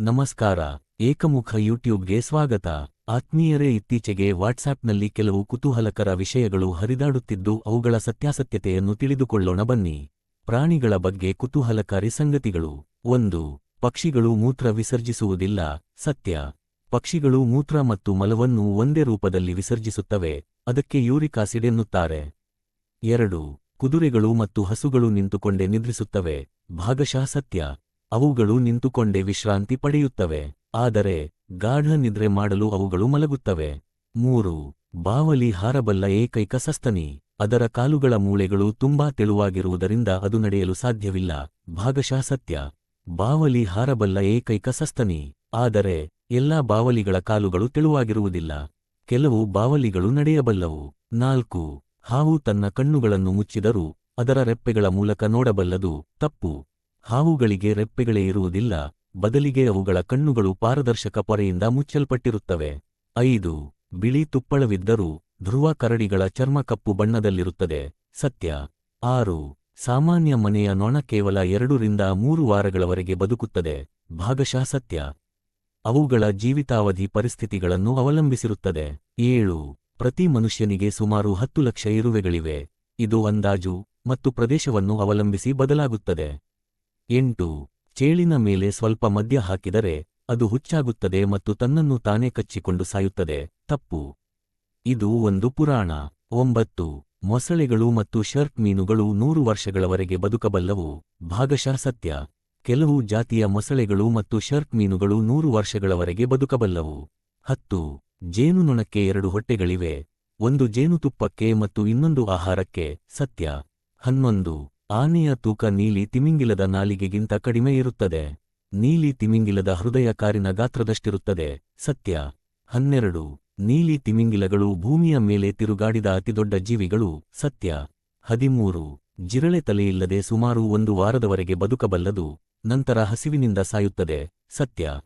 ನಮಸ್ಕಾರ, ಏಕಮುಖ ಯೂಟ್ಯೂಬ್ಗೆ ಸ್ವಾಗತ. ಆತ್ಮೀಯರೇ, ಇತ್ತೀಚೆಗೆ ವಾಟ್ಸಾಪ್ನಲ್ಲಿ ಕೆಲವು ಕುತೂಹಲಕರ ವಿಷಯಗಳು ಹರಿದಾಡುತ್ತಿದ್ದು, ಅವುಗಳ ಸತ್ಯಾಸತ್ಯತೆಯನ್ನು ತಿಳಿದುಕೊಳ್ಳೋಣ ಬನ್ನಿ. ಪ್ರಾಣಿಗಳ ಬಗ್ಗೆ ಕುತೂಹಲಕಾರಿ ಸಂಗತಿಗಳು. ಒಂದು, ಪಕ್ಷಿಗಳು ಮೂತ್ರ ವಿಸರ್ಜಿಸುವುದಿಲ್ಲ. ಸತ್ಯ, ಪಕ್ಷಿಗಳು ಮೂತ್ರ ಮತ್ತು ಮಲವನ್ನು ಒಂದೇ ರೂಪದಲ್ಲಿ ವಿಸರ್ಜಿಸುತ್ತವೆ, ಅದಕ್ಕೆ ಯೂರಿಕಾಸಿಡ್ ಎನ್ನುತ್ತಾರೆ. ಎರಡು, ಕುದುರೆಗಳು ಮತ್ತು ಹಸುಗಳು ನಿಂತುಕೊಂಡೇ ನಿದ್ರಿಸುತ್ತವೆ. ಭಾಗಶಃ ಸತ್ಯ. ಅವುಗಳು ನಿಂತುಕೊಂಡೇ ವಿಶ್ರಾಂತಿ ಪಡೆಯುತ್ತವೆ. ಆದರೆ ಗಾಢ ನಿದ್ರೆ ಮಾಡಲು ಅವುಗಳು ಮಲಗುತ್ತವೆ. ಮೂರು, ಬಾವಲಿ ಹಾರಬಲ್ಲ ಏಕೈಕ ಸಸ್ತನಿ. ಅದರ ಕಾಲುಗಳ ಮೂಳೆಗಳು ತುಂಬಾ ತೆಳುವಾಗಿರುವುದರಿಂದ ಅದು ನಡೆಯಲು ಸಾಧ್ಯವಿಲ್ಲ. ಭಾಗಶಃ ಸತ್ಯ. ಬಾವಲಿ ಹಾರಬಲ್ಲ ಏಕೈಕ ಸಸ್ತನಿ. ಆದರೆ ಎಲ್ಲಾ ಬಾವಲಿಗಳ ಕಾಲುಗಳು ತೆಳುವಾಗಿರುವುದಿಲ್ಲ. ಕೆಲವು ಬಾವಲಿಗಳು ನಡೆಯಬಲ್ಲವು. ನಾಲ್ಕು, ಹಾವು ತನ್ನ ಕಣ್ಣುಗಳನ್ನು ಮುಚ್ಚಿದರೂ ಅದರ ರೆಪ್ಪೆಗಳ ಮೂಲಕ ನೋಡಬಲ್ಲದು. ತಪ್ಪು. ಹಾವುಗಳಿಗೆ ರೆಪ್ಪೆಗಳೇ ಇರುವುದಿಲ್ಲ, ಬದಲಿಗೆ ಅವುಗಳ ಕಣ್ಣುಗಳು ಪಾರದರ್ಶಕ ಪೊರೆಯಿಂದ ಮುಚ್ಚಲ್ಪಟ್ಟಿರುತ್ತವೆ. ಐದು, ಬಿಳಿ ತುಪ್ಪಳವಿದ್ದರೂ ಧ್ರುವ ಕರಡಿಗಳ ಚರ್ಮ ಕಪ್ಪು ಬಣ್ಣದಲ್ಲಿರುತ್ತದೆ. ಸತ್ಯ. ಆರು, ಸಾಮಾನ್ಯ ಮನೆಯ ನೊಣ ಕೇವಲ ಎರಡರಿಂದ ಮೂರು ವಾರಗಳವರೆಗೆ ಬದುಕುತ್ತದೆ. ಭಾಗಶಃ ಸತ್ಯ. ಅವುಗಳ ಜೀವಿತಾವಧಿ ಪರಿಸ್ಥಿತಿಗಳನ್ನು ಅವಲಂಬಿಸಿರುತ್ತದೆ. ಏಳು, ಪ್ರತಿ ಮನುಷ್ಯನಿಗೆ ಸುಮಾರು ಹತ್ತು ಲಕ್ಷ ಇರುವೆಗಳಿವೆ. ಇದು ಅಂದಾಜು ಮತ್ತು ಪ್ರದೇಶವನ್ನು ಅವಲಂಬಿಸಿ ಬದಲಾಗುತ್ತದೆ. ಎಂಟು. ಚೇಳಿನ ಮೇಲೆ ಸ್ವಲ್ಪ ಮದ್ಯ ಹಾಕಿದರೆ ಅದು ಹುಚ್ಚಾಗುತ್ತದೆ ಮತ್ತು ತನ್ನನ್ನು ತಾನೇ ಕಚ್ಚಿಕೊಂಡು ಸಾಯುತ್ತದೆ. ತಪ್ಪು. ಇದು ಒಂದು ಪುರಾಣ. ಒಂಬತ್ತು. ಮೊಸಳೆಗಳು ಮತ್ತು ಶರ್ಕ್ ಮೀನುಗಳು ನೂರು ವರ್ಷಗಳವರೆಗೆ ಬದುಕಬಲ್ಲವು. ಭಾಗಶಃ ಸತ್ಯ. ಕೆಲವು ಜಾತಿಯ ಮೊಸಳೆಗಳು ಮತ್ತು ಶರ್ಕ್ ಮೀನುಗಳು ನೂರು ವರ್ಷಗಳವರೆಗೆ ಬದುಕಬಲ್ಲವು. ಹತ್ತು. ಜೇನುನೊಣಕ್ಕೆ ಎರಡು ಹೊಟ್ಟೆಗಳಿವೆ. ಒಂದು ಜೇನುತುಪ್ಪಕ್ಕೆ ಮತ್ತು ಇನ್ನೊಂದು ಆಹಾರಕ್ಕೆ. ಸತ್ಯ. ಹನ್ನೊಂದು. ಆನೆಯ ತೂಕ ನೀಲಿ ತಿಮಿಂಗಿಲದ ನಾಲಿಗೆಗಿಂತ ಕಡಿಮೆ ಇರುತ್ತದೆ. ನೀಲಿ ತಿಮಿಂಗಿಲದ ಹೃದಯ ಕಾರಿನ ಗಾತ್ರದಷ್ಟಿರುತ್ತದೆ. ಸತ್ಯ. ಹನ್ನೆರಡು. ನೀಲಿ ತಿಮಿಂಗಿಲಗಳು ಭೂಮಿಯ ಮೇಲೆ ತಿರುಗಾಡಿದ ಅತಿದೊಡ್ಡ ಜೀವಿಗಳು. ಸತ್ಯ. ಹದಿಮೂರು. ಜಿರಳೆ ತಲೆಯಿಲ್ಲದೆ ಸುಮಾರು ಒಂದು ವಾರದವರೆಗೆ ಬದುಕಬಲ್ಲದು. ನಂತರ ಹಸಿವಿನಿಂದ ಸಾಯುತ್ತದೆ. ಸತ್ಯ.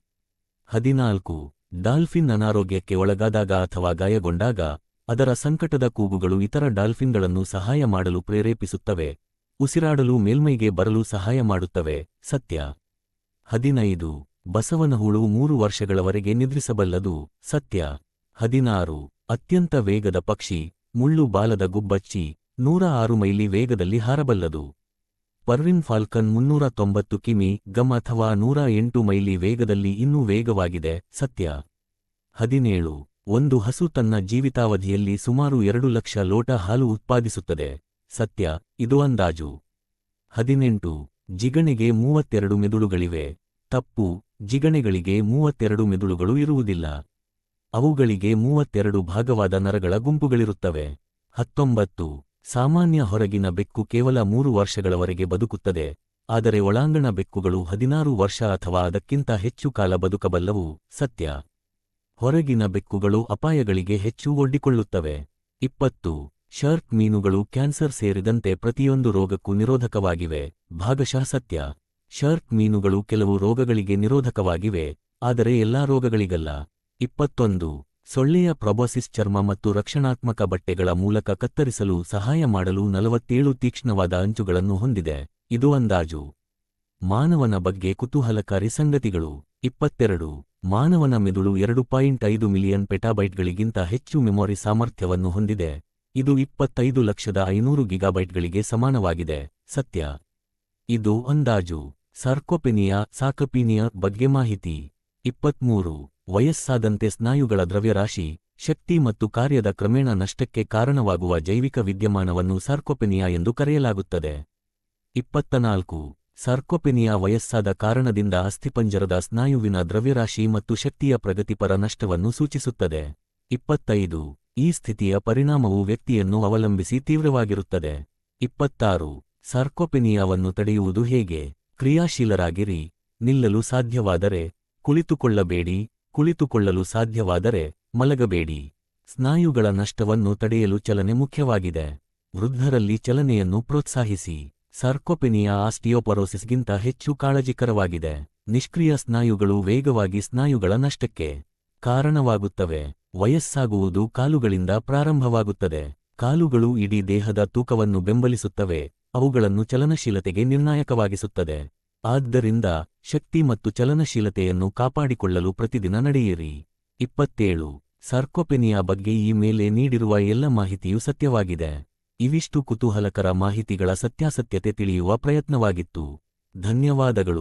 ಹದಿನಾಲ್ಕು. ಡಾಲ್ಫಿನ್ ಅನಾರೋಗ್ಯಕ್ಕೆ ಒಳಗಾದಾಗ ಅಥವಾ ಗಾಯಗೊಂಡಾಗ ಅದರ ಸಂಕಟದ ಕೂಗುಗಳು ಇತರ ಡಾಲ್ಫಿನ್ಗಳನ್ನು ಸಹಾಯ ಮಾಡಲು ಪ್ರೇರೇಪಿಸುತ್ತವೆ. ಉಸಿರಾಡಲು ಮೇಲ್ಮೈಗೆ ಬರಲು ಸಹಾಯ ಮಾಡುತ್ತವೆ. ಸತ್ಯ. ಹದಿನೈದು. ಬಸವನಹುಳು ಮೂರು ವರ್ಷಗಳವರೆಗೆ ನಿದ್ರಿಸಬಲ್ಲದು. ಸತ್ಯ. ಹದಿನಾರು. ಅತ್ಯಂತ ವೇಗದ ಪಕ್ಷಿ. ಮುಳ್ಳು ಬಾಲದ ಗುಬ್ಬಚ್ಚಿ. ನೂರ ಆರು ಮೈಲಿ ವೇಗದಲ್ಲಿ ಹಾರಬಲ್ಲದು. ಪರ್ವಿನ್ ಫಾಲ್ಕನ್ ಮುನ್ನೂರ ತೊಂಬತ್ತು ಕಿಮಿ ಗಮ್ ಅಥವಾ ನೂರ ಎಂಟು ಮೈಲಿ ವೇಗದಲ್ಲಿ ಇನ್ನೂ ವೇಗವಾಗಿದೆ. ಸತ್ಯ. ಹದಿನೇಳು. ಒಂದು ಹಸು ತನ್ನ ಜೀವಿತಾವಧಿಯಲ್ಲಿ ಸುಮಾರು ಎರಡು ಲಕ್ಷ ಲೋಟ ಹಾಲು ಉತ್ಪಾದಿಸುತ್ತದೆ. ಸತ್ಯ, ಇದು ಅಂದಾಜು. ಹದಿನೆಂಟು, ಜಿಗಣೆಗೆ ಮೂವತ್ತೆರಡು ಮೆದುಳುಗಳಿವೆ. ತಪ್ಪು, ಜಿಗಣೆಗಳಿಗೆ ಮೂವತ್ತೆರಡು ಮೆದುಳುಗಳು ಇರುವುದಿಲ್ಲ. ಅವುಗಳಿಗೆ ಮೂವತ್ತೆರಡು ಭಾಗವಾದ ನರಗಳ ಗುಂಪುಗಳಿರುತ್ತವೆ. ಹತ್ತೊಂಬತ್ತು, ಸಾಮಾನ್ಯ ಹೊರಗಿನ ಬೆಕ್ಕು ಕೇವಲ ಮೂರು ವರ್ಷಗಳವರೆಗೆ ಬದುಕುತ್ತದೆ. ಆದರೆ ಒಳಾಂಗಣ ಬೆಕ್ಕುಗಳು ಹದಿನಾರು ವರ್ಷ ಅಥವಾ ಅದಕ್ಕಿಂತ ಹೆಚ್ಚು ಕಾಲ ಬದುಕಬಲ್ಲವು. ಸತ್ಯ. ಹೊರಗಿನ ಬೆಕ್ಕುಗಳು ಅಪಾಯಗಳಿಗೆ ಹೆಚ್ಚು ಒಡ್ಡಿಕೊಳ್ಳುತ್ತವೆ. ಇಪ್ಪತ್ತು ಶರ್ಕ್ ಮೀನುಗಳು ಕ್ಯಾನ್ಸರ್ ಸೇರಿದಂತೆ ಪ್ರತಿಯೊಂದು ರೋಗಕ್ಕೂ ನಿರೋಧಕವಾಗಿವೆ. ಭಾಗಶಃ ಸತ್ಯ. ಶಾರ್ಕ್ ಮೀನುಗಳು ಕೆಲವು ರೋಗಗಳಿಗೆ ನಿರೋಧಕವಾಗಿವೆ, ಆದರೆ ಎಲ್ಲಾ ರೋಗಗಳಿಗಲ್ಲ. ಇಪ್ಪತ್ತೊಂದು. ಸೊಳ್ಳೆಯ ಪ್ರೊಬೋಸಿಸ್ ಚರ್ಮ ಮತ್ತು ರಕ್ಷಣಾತ್ಮಕ ಬಟ್ಟೆಗಳ ಮೂಲಕ ಕತ್ತರಿಸಲು ಸಹಾಯ ಮಾಡಲು ನಲವತ್ತೇಳು ತೀಕ್ಷ್ಣವಾದ ಅಂಚುಗಳನ್ನು ಹೊಂದಿದೆ. ಇದು ಅಂದಾಜು. ಮಾನವನ ಬಗ್ಗೆ ಕುತೂಹಲಕಾರಿ ಸಂಗತಿಗಳು. ಇಪ್ಪತ್ತೆರಡು. ಮಾನವನ ಮೆದುಳು ಎರಡು ಪಾಯಿಂಟ್ ಐದು ಮಿಲಿಯನ್ ಪೆಟಾಬೈಟ್ಗಳಿಗಿಂತ ಹೆಚ್ಚು ಮೆಮೊರಿ ಸಾಮರ್ಥ್ಯವನ್ನು ಹೊಂದಿದೆ. ಇದು ಇಪ್ಪತ್ತೈದು ಲಕ್ಷದ ಐನೂರು ಗಿಗಾಬೈಟ್ಗಳಿಗೆ ಸಮಾನವಾಗಿದೆ. ಸತ್ಯ. ಇದು ಅಂದಾಜು. ಸಾರ್ಕೋಪೆನಿಯಾ ಸಾಕಪಿನಿಯ ಬಗ್ಗೆ ಮಾಹಿತಿ. ಇಪ್ಪತ್ಮೂರು. ವಯಸ್ಸಾದಂತೆ ಸ್ನಾಯುಗಳ ದ್ರವ್ಯರಾಶಿ, ಶಕ್ತಿ ಮತ್ತು ಕಾರ್ಯದ ಕ್ರಮೇಣ ನಷ್ಟಕ್ಕೆ ಕಾರಣವಾಗುವ ಜೈವಿಕ ವಿದ್ಯಮಾನವನ್ನು ಸಾರ್ಕೋಪೆನಿಯಾ ಎಂದು ಕರೆಯಲಾಗುತ್ತದೆ. ಇಪ್ಪತ್ತನಾಲ್ಕು. ಸಾರ್ಕೋಪೆನಿಯಾ ವಯಸ್ಸಾದ ಕಾರಣದಿಂದ ಅಸ್ಥಿಪಂಜರದ ಸ್ನಾಯುವಿನ ದ್ರವ್ಯರಾಶಿ ಮತ್ತು ಶಕ್ತಿಯ ಪ್ರಗತಿಪರ ನಷ್ಟವನ್ನು ಸೂಚಿಸುತ್ತದೆ. ಇಪ್ಪತ್ತೈದು. ಈ ಸ್ಥಿತಿಯ ಪರಿಣಾಮವು ವ್ಯಕ್ತಿಯನ್ನು ಅವಲಂಬಿಸಿ ತೀವ್ರವಾಗಿರುತ್ತದೆ. ಇಪ್ಪತ್ತಾರು. ಸಾರ್ಕೋಪೆನಿಯಾವನ್ನು ತಡೆಯುವುದು ಹೇಗೆ? ಕ್ರಿಯಾಶೀಲರಾಗಿರಿ. ನಿಲ್ಲಲು ಸಾಧ್ಯವಾದರೆ ಕುಳಿತುಕೊಳ್ಳಬೇಡಿ. ಕುಳಿತುಕೊಳ್ಳಲು ಸಾಧ್ಯವಾದರೆ ಮಲಗಬೇಡಿ. ಸ್ನಾಯುಗಳ ನಷ್ಟವನ್ನು ತಡೆಯಲು ಚಲನೆ ಮುಖ್ಯವಾಗಿದೆ. ವೃದ್ಧರಲ್ಲಿ ಚಲನೆಯನ್ನು ಪ್ರೋತ್ಸಾಹಿಸಿ. ಸಾರ್ಕೋಪೆನಿಯಾ ಆಸ್ಟಿಯೋಪರೋಸಿಸ್ಗಿಂತ ಹೆಚ್ಚು ಕಾಳಜಿಕರವಾಗಿದೆ. ನಿಷ್ಕ್ರಿಯ ಸ್ನಾಯುಗಳು ವೇಗವಾಗಿ ಸ್ನಾಯುಗಳ ನಷ್ಟಕ್ಕೆ ಕಾರಣವಾಗುತ್ತವೆ. ವಯಸ್ಸಾಗುವುದು ಕಾಲುಗಳಿಂದ ಪ್ರಾರಂಭವಾಗುತ್ತದೆ. ಕಾಲುಗಳು ಇಡೀ ದೇಹದ ತೂಕವನ್ನು ಬೆಂಬಲಿಸುತ್ತವೆ, ಅವುಗಳನ್ನು ಚಲನಶೀಲತೆಗೆ ನಿರ್ಣಾಯಕವಾಗಿಸುತ್ತದೆ. ಆದ್ದರಿಂದ ಶಕ್ತಿ ಮತ್ತು ಚಲನಶೀಲತೆಯನ್ನು ಕಾಪಾಡಿಕೊಳ್ಳಲು ಪ್ರತಿದಿನ ನಡೆಯಿರಿ. ಇಪ್ಪತ್ತೇಳು. ಸಾರ್ಕೊಪೆನಿಯಾ ಬಗ್ಗೆ ಈ ಮೇಲೆ ನೀಡಿರುವ ಎಲ್ಲ ಮಾಹಿತಿಯು ಸತ್ಯವಾಗಿದೆ. ಇವಿಷ್ಟು ಕುತೂಹಲಕರ ಮಾಹಿತಿಗಳ ಸತ್ಯಾಸತ್ಯತೆ ತಿಳಿಯುವ ಪ್ರಯತ್ನವಾಗಿತ್ತು. ಧನ್ಯವಾದಗಳು.